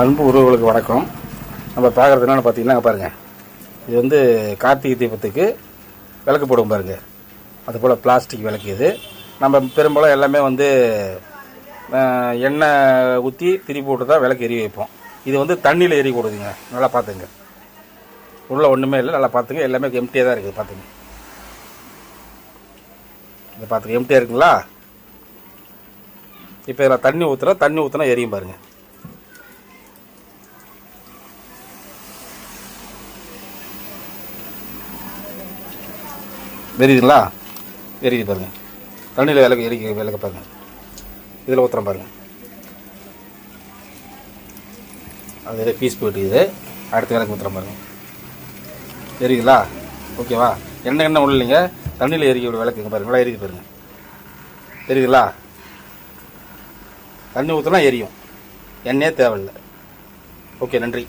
அன்பு உறவுகளுக்கு வணக்கம். நம்ம பார்க்குறது என்னென்னு பார்த்தீங்கன்னா பாருங்கள் இது வந்து கார்த்திகை தீபத்துக்கு விளக்கு போடுவோம் பாருங்க. அதுபோல் பிளாஸ்டிக் விளக்கு இது. நம்ம பெரும்பாலும் எல்லாமே வந்து எண்ணெய் ஊற்றி திரி போட்டு தான் விளக்கு எரிய வைப்போம். இது வந்து தண்ணியில் எரிய கூடுதுங்க. நல்லா பார்த்துங்க. உள்ளே ஒன்றுமே இல்லை. நல்லா பார்த்துங்க. எல்லாமே எம்டியாக தான் இருக்குது. பார்த்துங்க. இதை பார்த்துங்க. எம்டியாக இருக்குங்களா? இப்போ இதில் தண்ணி ஊற்றுறா தண்ணி ஊற்றினா எரியும் பாருங்கள் வெறியுதுங்களா வெறியுது பாருங்கள் தண்ணியில் விளக்கு எரிக்க விளக்க பாருங்கள் இதில் ஊற்றுறோம் பாருங்கள் அது பீஸ் போயிட்டு அடுத்த விளக்கு ஊற்றுறோம் பாருங்கள் எரியுதுங்களா? ஓகேவா? என்ன என்ன ஒன்றும் இல்லைங்க? தண்ணியில் எரிக்க விளக்குங்க பாருங்கள் நல்லா எரியுது பாருங்கள் தெரியுதுங்களா தண்ணி ஊற்றினா எரியும். எண்ணெயே தேவையில்லை. ஓகே நன்றி.